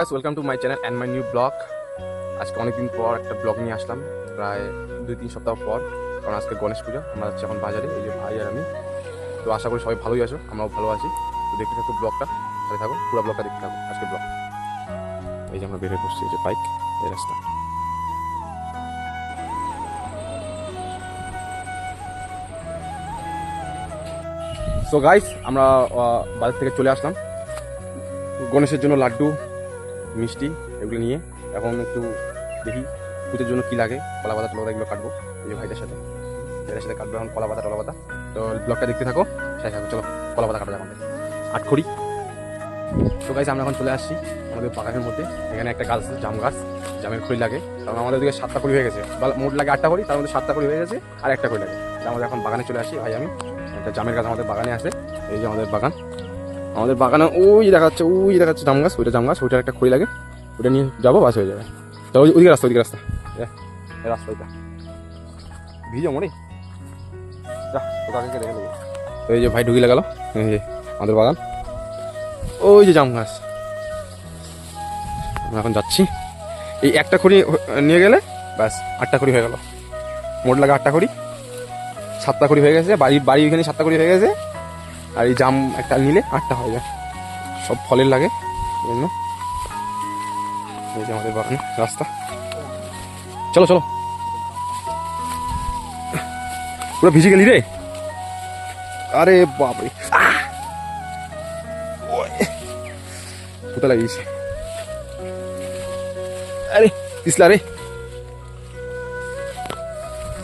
Welcome to my channel and my new blog আজকে অনেকদিন পর একটা ব্লগ নিয়ে আসলাম। প্রায় দুই তিন সপ্তাহ পর। কারণ আজকে গণেশ পূজা, আমরা যাচ্ছি এখন বাজারে, এই যে ভাই আর আমি। তো আশা করি সবাই ভালোই আছো, আমরাও ভালো আছি। তো দেখতে থাকো ব্লগটা সাথে থাকো, পুরো ব্লগটা দেখতে থাকো, আজকে ব্লগ এই যে আমরা বের হয়ে পড়ছি এই যে বাইক এই রাস্তা। সো গাইস আমরা বাজার থেকে চলে আসলাম। গণেশের জন্য লাড্ডু মিষ্টি এগুলো নিয়ে। এখন একটু দেখি পুজোর জন্য কী লাগে, কলা পাতা টলা এগুলো কাটবো এই যে ভাইদের সাথে। ভাইদের সাথে কাটবো এখন কলা পাতা টলা পাতা তো ব্লগটা দেখতে থাকো, সাথে থাকো, চলো কলা পাতা কাটা যাক আমাদের আটখড়ি তো গাইস আমরা এখন চলে আসছি আমাদের বাগানের মধ্যে। এখানে একটা গাছ, জাম গাছ। জামের খড়ি লাগে। কারণ আমাদের দিকে সাতটা খড়ি হয়ে গেছে। মোট লাগে আটটা খড়ি, তার মধ্যে সাতটা খড়ি হয়ে গেছে আর একটা খড়ি লাগে। আমাদের এখন বাগানে চলে আসি ভাই, আমি। একটা জামের গাছ আমাদের বাগানে আছে। এই যে আমাদের বাগান। আমাদের বাগানে ওই দেখা যাচ্ছে ওই দেখা যাচ্ছে জাম গাছ, ওইটা জাম গাছ, ওইটার একটা খড়ি লাগে ওটা নিয়ে যাব, বাস হয়ে যাবে। তো ওই- ওইদিকে রাস্তা ওইদিকে রাস্তা। রাস্তা, ওইটা। ভিজো মরে তো এই যে ভাই ঢুকি লাগালো, এই যে আমাদের বাগান। ওই যে জাম গাছ। আমরা এখন যাচ্ছি। এই একটা খড়ি নিয়ে গেলে, ব্যাস, আটটা খড়ি হয়ে গেল। মোট লাগে আটটা খড়ি। সাতটা খড়ি হয়ে গেছে, বাড়ি বাড়ি ওইখানে সাতটা খড়ি হয়ে গেছে। আর এই জাম একটা নিলে আটটা হয়ে যায়। সব ফলের লাগে জন্য। এই যে আমাদের বাগানে, রাস্তা। চলো চলো। পুরো ভিজে গেলি রে? আরে বাপরে। লাগিয়েছে? আরে, পিছলা রে।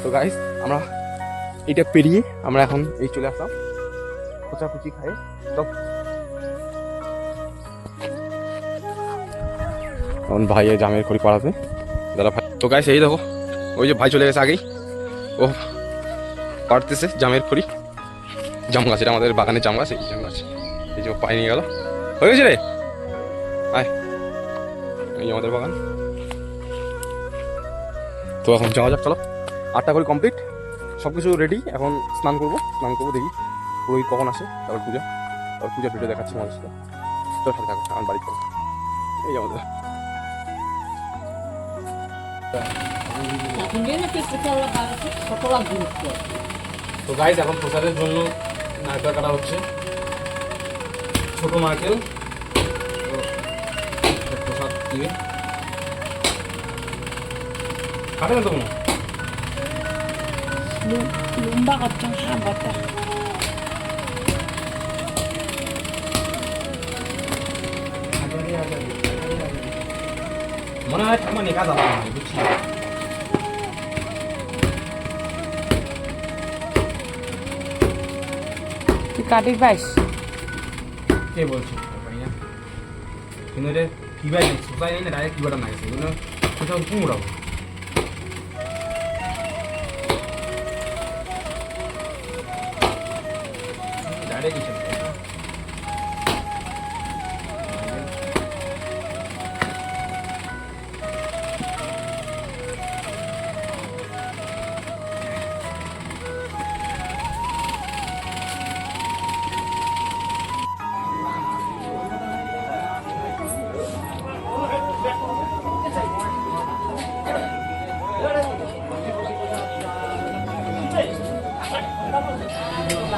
তো গাইস আমরা এটা পেরিয়ে আমরা এখন এই চলে আসলাম। সব এখন ভাই জামের খড়ি পাড়াতে। দাদা ভাই, তো গাইস এই দেখো, ওই যে ভাই চলে গেছে আগেই। ও পাড়তেছে জামের খড়ি। জাম গাছ, এটা আমাদের বাগানে জাম গাছ, এই জাম গাছ। এই যে পায়ে নিয়ে গেল। হয়ে গেছে রে? আয়। এই আমাদের বাগান। তো এখন যাওয়া যাক, চলো। আটটা করে কমপ্লিট সব কিছু রেডি এখন স্নান করব স্নান করব দেখি। পুরোহিত কখন আসে? তারপর পূজা। তারপর পূজা ভিডিও দেখাচ্ছি সাথে। তোর সাথে থাকো আমার বাড়িতে এই আমাদের। তো গাইজ এখন প্রসাদের জন্য নারকেল কাটা হচ্ছে? ছোট নারকেল প্রসাদ দিয়ে। কাটে না তো লম্বা করতাম হ্যাঁ বাটা মনে হয় ঠাকুমা নেকা যাবে না বুঝছি তুই কাটি পাইস কে বলছে পারি না কিন্তু এটা কিবাই নেই সোসাই নেই না ডাইরেক্ট কিবাটা না গেছে এগুলো কোথাও কুমড়াবো ডাইরেক্ট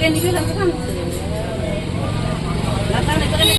给你，你看。